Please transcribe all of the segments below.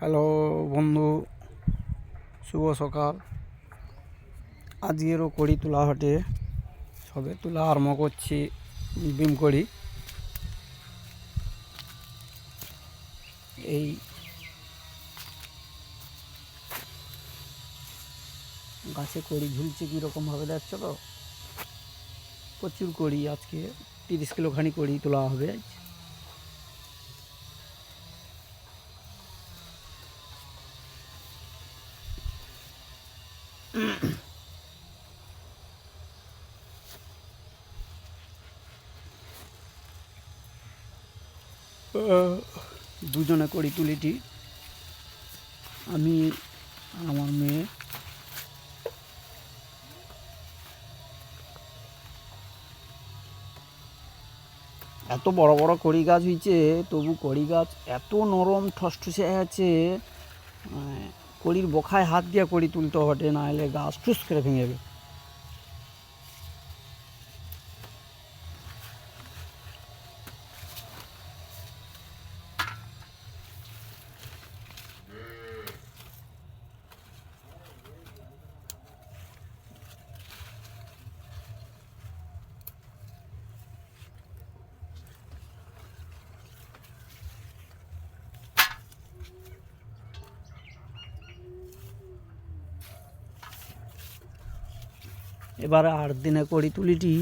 Hello বন্ধু, শুভ সকাল। আজকেরও কড়ি তোলা হটে সবে তোলা আরম্ভ করছি, বিম কড়ি এই গাছে কড়ি ঝুলছে কীরকমভাবে দেখছ তো? প্রচুর কড়ি আজকে, তিরিশ কিলোখানি কড়ি তোলা হবে। দুজনে করি তুলিটি। আমি, আমার মেয়ে। এত বড় বড় কড়ি গাছ হয়েছে তবু কড়ি গাছ এত নরম ঠসঠসে আছে। কড়ির বখায় হাত দিয়ে কড়ি তুলতে হটে না এলে গাছ ঠুস করে ভেঙে যাবে। এবারে আট দিনে করি তুলিটি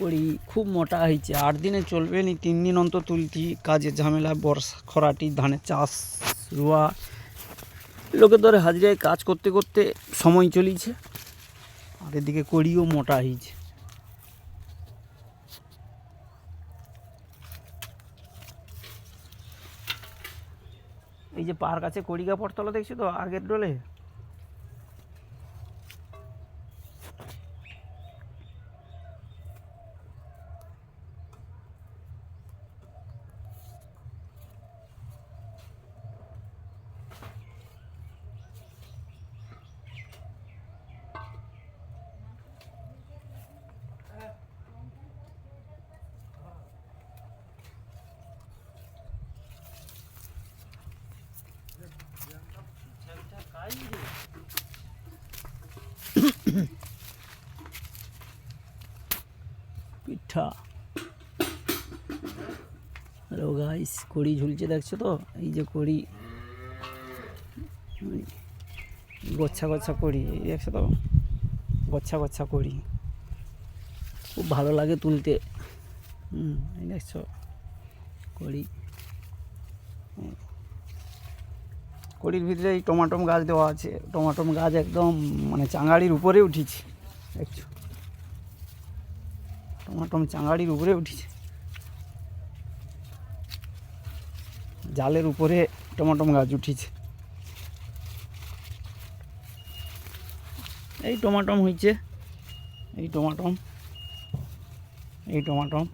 করি খুব মোটা হয়েছে আট দিনে চলবে নি তিন দিন অন্তর তুলতি। কাজের ঝামেলা, বর্ষা, খরাটি ধানের চাষ, রোয়া। লোকের ধরে হাজিরায় কাজ করতে করতে সময় চলিছে। আর এদিকে কড়িও মোটা হয়েছে এই যে পাহাড় কাছে কড়িগা পড়তলা দেখছি তো, আগের ডোলে? পিঠা। হ্যালো গাইস কড়ি ঝুলছে দেখছ তো? এই যে কড়ি। গোচ্ছা গোচ্ছা এই দেখছ তো? গোচ্ছা গোচ্ছা করি খুব ভালো লাগে তুলতে। হুম, এই দেখছ? কড়ি হুম। কড়ির ভিতরে এই টমাটম গাছ দেওয়া আছে। টমাটম গাছ একদম মানে চাঙাড়ির উপরে উঠিছে। দেখছ? টমাটম চাঙাড়ির উপরে উঠেছে। জালের উপরে টমাটম গাছ উঠিছে। এই টমাটম হয়েছে। এই টমাটম। এই টমাটম।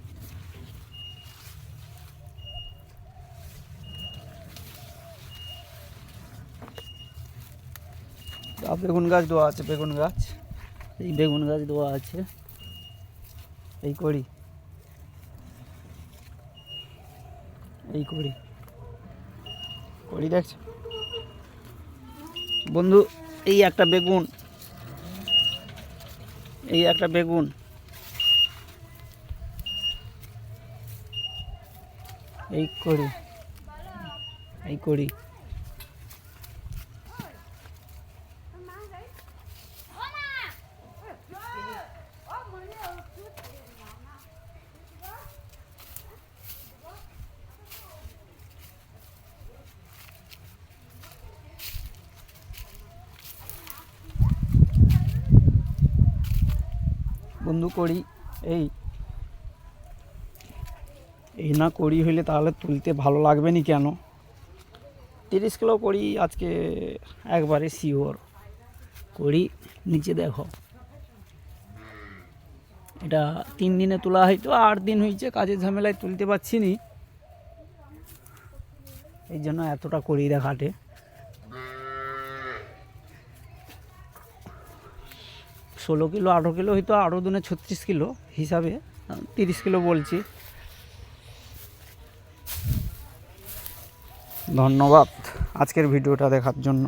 আর বেগুন গাছ দেওয়া আছে, বেগুন গাছ। এই বেগুন গাছ দেওয়া আছে। এই করি এই করি করি দেখছ? বন্ধু, এই একটা বেগুন। এই একটা বেগুন। এই করি এই করি বন্ধু করি, এই। এই না করি হইলে তাহলে তুলতে ভালো লাগবে নি কেন? তিরিশ কিলো করি আজকে একবারে শিওর। করি, নিচে দেখো। এটা তিন দিনে তোলা হয়তো আট দিন হয়েছে কাজের ঝামেলায় তুলতে পারছি নি। এই জন্য এতটা করি দেখাটে ষোলো কিলো, আঠেরো কিলো হয়তো আরও দিনে ছত্রিশ কিলো হিসাবে, তিরিশ কিলো বলছি। ধন্যবাদ আজকের ভিডিওটা দেখার জন্য।